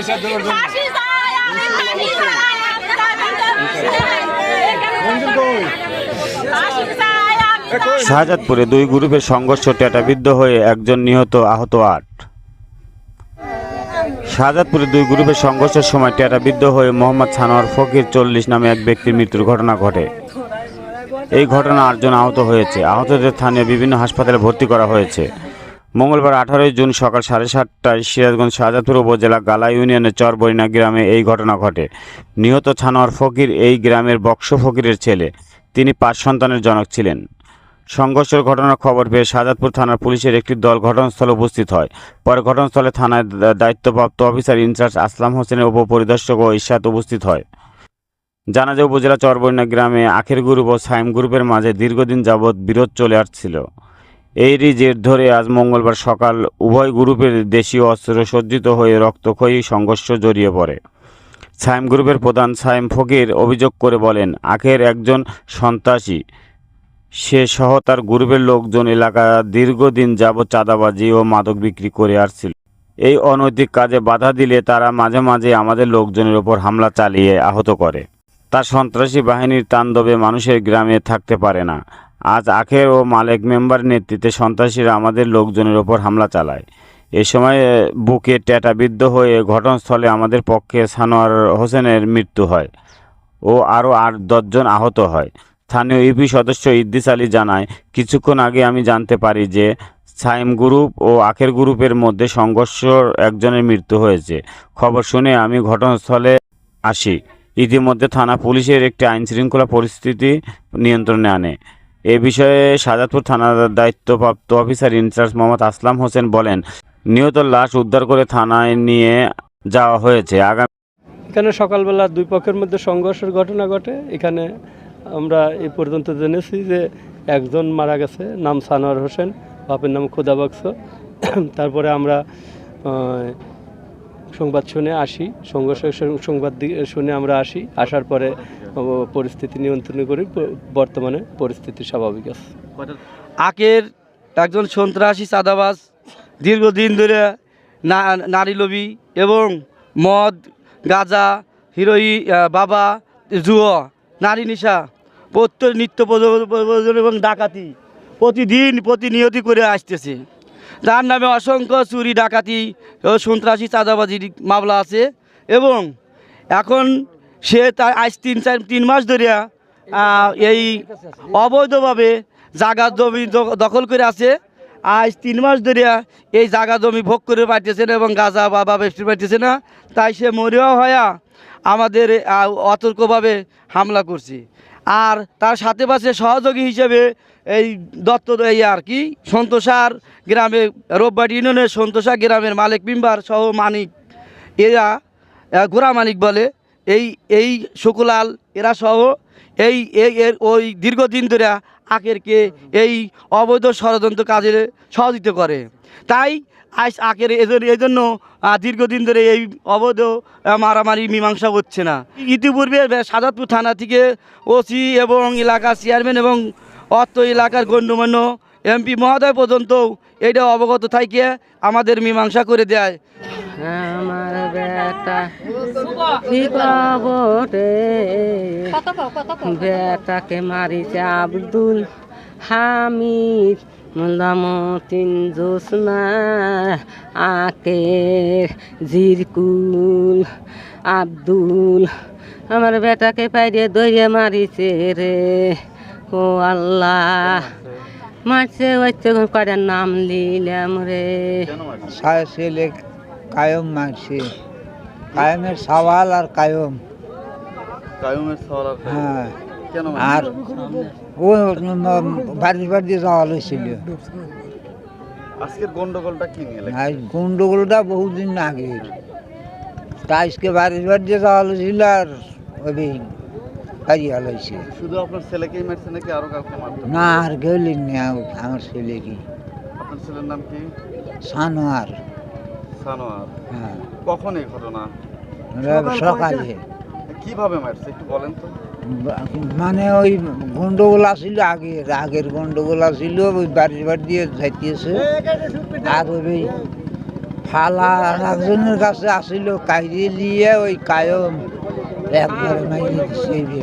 বিচার দেওয়ার জন্য শাহজাদপুরে দুই গ্রুপের সংঘর্ষ টেটাবিদ্ধ হয়ে একজন নিহত আহত আট। শাহজাদপুরে দুই গ্রুপের সংঘর্ষের সময় টেটাবিদ্ধ হয়ে মোহাম্মদ সানোয়ার ফকির চল্লিশ নামে এক ব্যক্তির মৃত্যুর ঘটনা ঘটে। এই ঘটনা আটজন আহত হয়েছে। আহতদের স্থানীয় বিভিন্ন হাসপাতালে ভর্তি করা হয়েছে। মঙ্গলবার আঠারোই জুন সকাল সাড়ে সাতটায় সিরাজগঞ্জ শাহজাদপুর উপজেলা গালা ইউনিয়নের চরবরিনা গ্রামে এই ঘটনা ঘটে। নিহত ছানোয়ার ফকির এই গ্রামের বক্স ফকিরের ছেলে। তিনি পাঁচ সন্তানের জনক ছিলেন। সংঘর্ষের ঘটনার খবর পেয়ে শাহজাদপুর থানার পুলিশের একটি দল ঘটনাস্থলে উপস্থিত হয়। পরে ঘটনাস্থলে থানায় দায়িত্বপ্রাপ্ত অফিসার ইনচার্জ আসলাম হোসেনের উপপরিদর্শক ও ইশাত উপস্থিত হয়। জানা যায়, উপজেলা চরবরিনা গ্রামে আখের গ্রুপ ও সাইম গ্রুপের মাঝে দীর্ঘদিন যাবৎ বিরোধ চলে আসছিল। এরই জের ধরে আজ মঙ্গলবার সকাল উভয় গ্রুপের দেশীয় অস্ত্র সজ্জিত হয়ে রক্তক্ষয়ী সংঘর্ষ জড়িয়ে পড়ে। সাইম গ্রুপের প্রধান সাইম ফকির অভিযোগ করে বলেন, আখের একজন সন্ত্রাসী, সে সহ তার গ্রুপের লোকজন এলাকা দীর্ঘদিন যাবৎ চাঁদাবাজি ও মাদক বিক্রি করে আসছিল। এই অনৈতিক কাজে বাধা দিলে তারা মাঝে মাঝে আমাদের লোকজনের ওপর হামলা চালিয়ে আহত করে। তার সন্ত্রাসী বাহিনীর তাণ্ডবে মানুষের গ্রামে থাকতে পারে না। আজ আখের ও মালেক মেম্বার নেতৃত্বে সন্ত্রাসীরা আমাদের লোকজনের ওপর হামলা চালায়। এ সময় বুকে ট্যাটাবিদ্ধ হয়ে ঘটনাস্থলে আমাদের পক্ষে সানোয়ার হোসেনের মৃত্যু হয় ও আরও আট দশজন আহত হয়। স্থানীয় ইউপি সদস্য ইদ্দিস আলী জানায়, কিছুক্ষণ আগে আমি জানতে পারি যে সাইম গ্রুপ ও আখের গ্রুপের মধ্যে সংঘর্ষ একজনের মৃত্যু হয়েছে। খবর শুনে আমি ঘটনাস্থলে আসি। ইতিমধ্যে থানা পুলিশের একটি আইন শৃঙ্খলা পরিস্থিতি নিয়ন্ত্রণে আনে। এ বিষয়ে সাজাদপুর থানার দায়িত্বপ্রাপ্ত officer in charge Mohammad Aslam Hossain বলেন, নিহত লাশ উদ্ধার করে থানায় নিয়ে যাওয়া হয়েছে। আগামী এখানে সকালবেলা দুই পক্ষের মধ্যে সংঘর্ষের ঘটনা ঘটে। এখানে আমরা এই পর্যন্ত জেনেছি যে একজন মারা গেছে, নাম সানোয়ার হোসেন, বাপের নাম খোদাবাক্স তারপরে আমরা সংবাদ শুনে আসি সংঘর্ষের সং- সংবাদ শুনে আমরা আসি, আসার পরে পরিস্থিতি নিয়ন্ত্রণ করি বর্তমানে পরিস্থিতি স্বাভাবিক আছে। আকের একজন সন্ত্রাসী চাঁদাবাজ দীর্ঘদিন ধরে নারী লোভী এবং মদ, গাঁজা, হিরোই বাবা, জুয়া, নারী নিশা, প্রত্যেক নিত্য প্রয়োজন এবং ডাকাতি প্রতিদিন প্রতিনিয়তি করে আসতেছে। তার নামে অসংখ্য চুরি, ডাকাতি ও সন্ত্রাসী চাঁদাবাজির মামলা আছে এবং এখন সে তার আজ তিন চার, তিন মাস ধরিয়া এই অবৈধভাবে জাগা জমি দখল করে আছে। আজ তিন মাস ধরিয়া এই জাগা জমি ভোগ করে পাইতেছে না এবং গাঁজা বাবা বেশি পাইতেছে না। তাই সে মরিয়া হয়া আমাদের অতর্কভাবে হামলা করছে। আর তার সাথে পাশে সহযোগী হিসেবে এই দত্ত এই আর কি সন্তোষার গ্রামে রোববাটি ইউনিয়নের সন্তোষা গ্রামের মালিক মেম্বার সহ মানিক, এরা গোড়া মানিক বলে। এই এই শুকুলাল, এরা সহ এই এই, এর ওই দীর্ঘদিন ধরে আখেরকে এই অবৈধ ষড়যন্ত্র কাজে সহযোগিতা করে। তাই আজ আখের এজন্য এই জন্য দীর্ঘদিন ধরে এই অবৈধ মারামারি মীমাংসা হচ্ছে না। ইতিপূর্বে সাজাদপুর থানা থেকে ওসি এবং এলাকার চেয়ারম্যান এবং অর্থ এলাকার গণ্যমান্য এমপি মহোদয় পর্যন্ত এটা অবগত থাকে আমাদের মীমাংসা করে দেয়। আমার বেটা কি বেটাকে মারিছে আব্দুল হামিদ। মোলামতিন জোসনা আকের জিরকুল আব্দুল। আমার বেটাকে পাইরে দইয়ে মারিছে রে। ও আল্লাহ। মারছে ওই কটার নাম লিলাম রে। ছেলে কায়ম মারছে। কায়মের সওয়াল আর কায়ম। কায়ুমের সওয়াল আর হ্যাঁ। আর ও বাড়ি বাড়ি যাওয়া হয়েছিল। আজকের গন্ডগোলটা কি নিয়ে লেখা? আর গন্ডগোলটা বহুদিন আগে। তা আজকে বাড়ি বাড়ি যাওয়া হয়েছিল আর ওই হয়েছে। শুধু আপনার ছেলেকেই মারছে নাকি আরও কাউকে মারতে না আর গেলি না আমার ছেলে কি আপনার ছেলের নাম কি? সানোয়ার। সানোয়ার। হ্যাঁ। কখন এই ঘটনা? সকালে কীভাবে মারছে একটু বলেন তো। মানে ওই গন্ডগোল আসিল আগে, আগের গন্ডগোল আসিল ওই বাড়ির বাড়ি দিয়ে যাইতেছে। আর ওই ফালা একজনের কাছে আসিল, কাইরে নিয়ে ওই কায়ম একবারে মাইরে